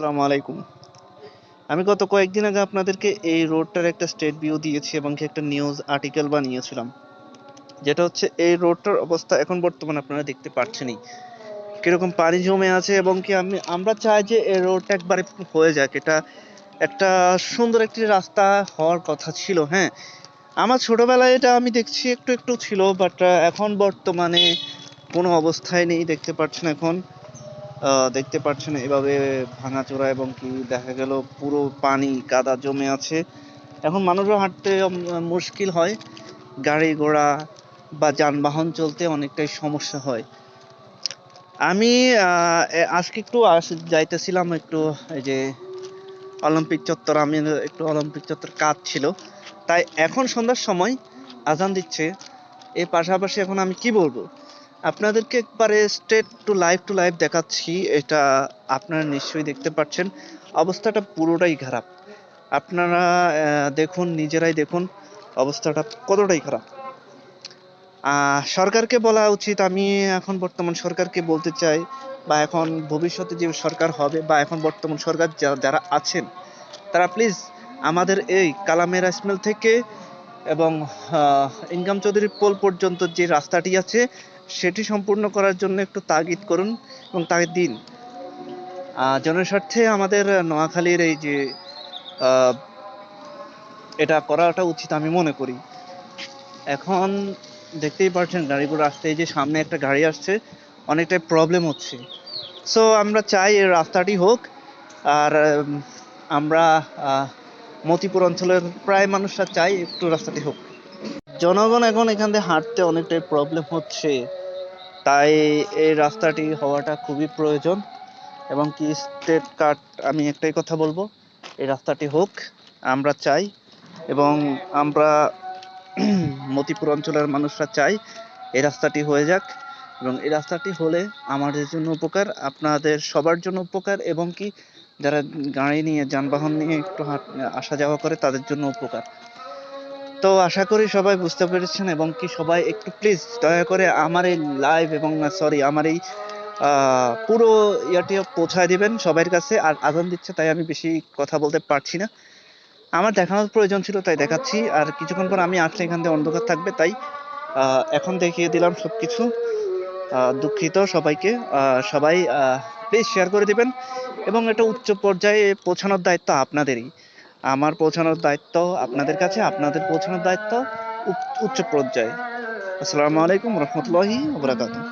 আসসালামু আলাইকুম। আমি গত কয়েকদিন আগে আপনাদেরকে এই রোডটার একটা স্টেট ভিউ দিয়েছি এবং একটা নিউজ আর্টিকেল বানিয়েছিলাম। যেটা হচ্ছে এই রোডটার অবস্থা এখন বর্তমানে আপনারা দেখতে পাচ্ছেনই। কীরকম পানি জমে আছে এবং কি আমি, আমরা চাই যে এই রোডটা একবারে হয়ে যাক। এটা একটা সুন্দর একটি রাস্তা হওয়ার কথা ছিল হ্যাঁ। আমার ছোটবেলায় এটা আমি দেখছি একটু একটু ছিল বাট এখন বর্তমানে কোনো অবস্থায় নেই, দেখতে পাচ্ছেন এখন। দেখতে পাচ্ছেন এভাবে ভাঙাচোরা এবং কি দেখা গেল পুরো পানি, কাদা জমে আছে। এখন মানুষও হাঁটতে মুশকিল হয়। গাড়ি ঘোড়া বা যানবাহন চলতে অনেকটাই সমস্যা হয়। আমি আজকে একটু যাইতেছিলাম একটু, এই যে অলিম্পিক চত্বর, আমি একটু অলিম্পিক চত্বর কাজ ছিল। তাই এখন সন্ধ্যার সময় আজান দিচ্ছে। এর পাশাপাশি এখন আমি কি বলব? আপনাদেরকে একবারে straight to live to live দেখাচ্ছি, এটা আপনারা নিশ্চয়ই দেখতে পাচ্ছেন। অবস্থাটা পুরোটাই খারাপ। আপনারা দেখুন, নিজেরাই দেখুন, অবস্থাটা কতটাই খারাপ। সরকারকে বলা উচিত, আমি এখন বর্তমান সরকারকে বলতে চাই, বা এখন ভবিষ্যতে যে সরকার হবে, বা এখন বর্তমান সরকার যারা আছেন, তারা প্লিজ আমাদের এই কালামের রাইসমিল থেকে এবং ইনকাম চৌধুরী পোল পর্যন্ত যে রাস্তাটি আছে সেটি সম্পূর্ণ করার জন্য একটু তাগিদ করুন এবং তাগিদ দিন। জনস্বার্থে আমাদের নোয়াখালীর এই যে এটা করাটা উচিত আমি মনে করি। এখন দেখতেই পাচ্ছেন গাড়িগুলো আসতে এই যে সামনে একটা গাড়ি আসছে, অনেকটাই প্রবলেম হচ্ছে। সো আমরা চাই এই রাস্তাটি হোক, আর আমরা মতিপুর অঞ্চলের প্রায় মানুষরা চাই একটু রাস্তাটি হোক। জনগণ এখন এখান দিয়ে হাঁটতে অনেকটাই প্রবলেম হচ্ছে। তাই এই রাস্তাটি হওয়াটা খুবই প্রয়োজন এবং কি স্টেট কাট আমি একটাই কথা বলব, এই রাস্তাটি হোক, আমরা চাই এবং আমরা মতিপুর অঞ্চলের মানুষরা চাই এই রাস্তাটি হয়ে যাক এবং এই রাস্তাটি হলে আমাদের জন্য উপকার, আপনাদের সবার জন্য উপকার এবং কি যারা গাড়ি নিয়ে যানবাহন নিয়ে একটু হাঁট- আসা যাওয়া করে তাদের জন্য উপকার। তো আশা করি সবাই বুঝতে পেরেছেন এবং কি সবাই একটু প্লিজ দয়া করে আমার এই লাইভ এবং সরি আমার এই পুরো ইয়াটি পৌঁছায় দিবেন সবার কাছে। আর আজান দিচ্ছে তাই আমি বেশি কথা বলতে পারছি না। আমার দেখানোর প্রয়োজন ছিল তাই দেখাচ্ছি। আর কিছুক্ষণ পর আমি আসলে এখান থেকে অন্ধকার থাকবে তাই এখন দেখিয়ে দিলাম সবকিছু। আহ, দুঃখিত সবাইকে। সবাই প্লিজ শেয়ার করে দিবেন। এবং এটা উচ্চ পর্যায়ে পৌঁছানোর দায়িত্ব আপনাদেরই। আমার পৌঁছানোর দায়িত্ব আপনাদের কাছে আপনাদের পৌঁছানোর দায়িত্ব উচ্চ পর্যায়ে। আসসালামু আলাইকুম রহমতুল্লাহি ওবরাকাতুহ